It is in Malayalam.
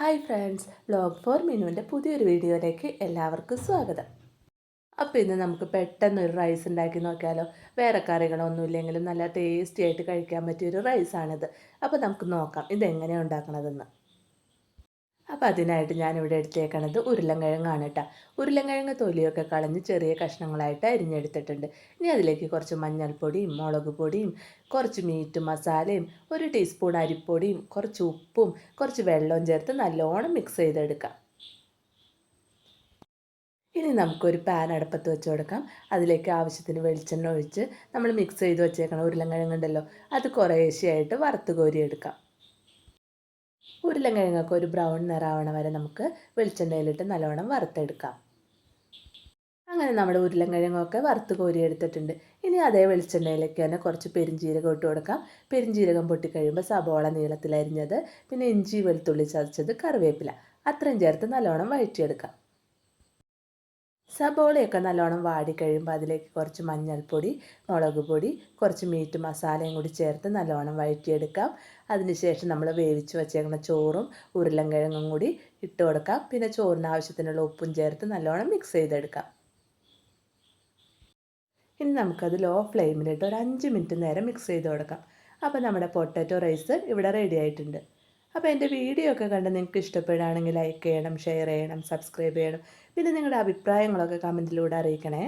ഹായ് ഫ്രണ്ട്സ് വ്ലോഗ് ഫോർ മിനുവിന്റെ പുതിയൊരു വീഡിയോയിലേക്ക് എല്ലാവർക്കും സ്വാഗതം. അപ്പോൾ ഇന്ന് നമുക്ക് പെട്ടെന്ന് ഒരു റൈസ് ഉണ്ടാക്കി നോക്കിയാലോ. വേറെ കറികളൊന്നും ഇല്ലെങ്കിലും നല്ല ടേസ്റ്റി ആയിട്ട് കഴിക്കാൻ പറ്റിയൊരു റൈസാണിത് അപ്പോൾ നമുക്ക് നോക്കാം ഇതെങ്ങനെയാണ് ഉണ്ടാക്കണതെന്ന്. അപ്പോൾ അതിനായിട്ട് ഇവിടെ എടുത്തേക്കണത് ഉരുളൻകിഴങ്ങാണ് കേട്ടോ ഉരുളൻകിഴങ്ങ് തൊലിയൊക്കെ കളഞ്ഞ് ചെറിയ കഷ്ണങ്ങളായിട്ട് അരിഞ്ഞെടുത്തിട്ടുണ്ട്. ഇനി അതിലേക്ക് കുറച്ച് മഞ്ഞൾപ്പൊടിയും മുളക് പൊടിയും കുറച്ച് മീറ്റ് മസാലയും ഒരു ടീസ്പൂൺ അരിപ്പൊടിയും കുറച്ച് ഉപ്പും കുറച്ച് വെള്ളവും ചേർത്ത് നല്ലോണം മിക്സ് ചെയ്തെടുക്കാം. ഇനി നമുക്കൊരു പാൻ അടുപ്പത്ത് വെച്ച് കൊടുക്കാം. അതിലേക്ക് ആവശ്യത്തിന് വെളിച്ചെണ്ണ ഒഴിച്ച് നമ്മൾ മിക്സ് ചെയ്ത് വെച്ചേക്കണം ഉരുളൻകിഴങ്ങുണ്ടല്ലോ അത് കുറേശ്ശെയായിട്ട് വറുത്ത് കോരിയെടുക്കാം. ഉരുളൻകിഴങ്ങൊക്കെ ഒരു ബ്രൗൺ നിറാവണ വരെ നമുക്ക് വെളിച്ചെണ്ണയിലിട്ട് നല്ലവണ്ണം വറുത്തെടുക്കാം. അങ്ങനെ നമ്മുടെ ഉരുളങ്കിഴങ്ങൊക്കെ വറുത്ത് കോരിയെടുത്തിട്ടുണ്ട്. ഇനി അതേ വെളിച്ചെണ്ണയിലേക്ക് തന്നെ കുറച്ച് പെരിഞ്ചീരകം ഇട്ട് കൊടുക്കാം. പെരിഞ്ചീരകം പൊട്ടിക്കഴിയുമ്പോൾ സബോള നീളത്തിലരിഞ്ഞത് പിന്നെ ഇഞ്ചി വെളുത്തുള്ളി ചതച്ചത് കറിവേപ്പില. അത്രയും ചേർത്ത് നല്ലോണം വഴറ്റിയെടുക്കാം. സബോളയൊക്കെ നല്ലോണം വാടി വാടിക്കഴിയുമ്പോൾ അതിലേക്ക് കുറച്ച് മഞ്ഞൾപ്പൊടി മുളക് പൊടി കുറച്ച് മീറ്റ് മസാലയും കൂടി ചേർത്ത് നല്ലോണം വഴറ്റിയെടുക്കാം. അതിനുശേഷം നമ്മൾ വേവിച്ച് വെച്ചേക്കുന്ന ചോറും ഉരുളൻകിഴങ്ങും കൂടി ഇട്ട് കൊടുക്കാം. പിന്നെ ചോറിന് ആവശ്യത്തിനുള്ള ഉപ്പും ചേർത്ത് നല്ലോണം മിക്സ് ചെയ്തെടുക്കാം. ഇനി നമുക്കത് ലോ ഫ്ലെയിമിലിട്ട് ഒരു അഞ്ച് മിനിറ്റ് നേരം മിക്സ് ചെയ്ത് കൊടുക്കാം. അപ്പോൾ നമ്മുടെ പൊട്ടാറ്റോ റൈസ് ഇവിടെ റെഡി ആയിട്ടുണ്ട്. അപ്പോൾ എന്റെ വീഡിയോ ഒക്കെ കണ്ട് നിങ്ങൾക്ക് ഇഷ്ടപ്പെടുകയാണെങ്കിൽ ലൈക്ക് ചെയ്യണം ഷെയർ ചെയ്യണം സബ്സ്ക്രൈബ് ചെയ്യണം. പിന്നെ നിങ്ങളുടെ അഭിപ്രായങ്ങളൊക്കെ കമന്റിലൂടെ അറിയിക്കണേ.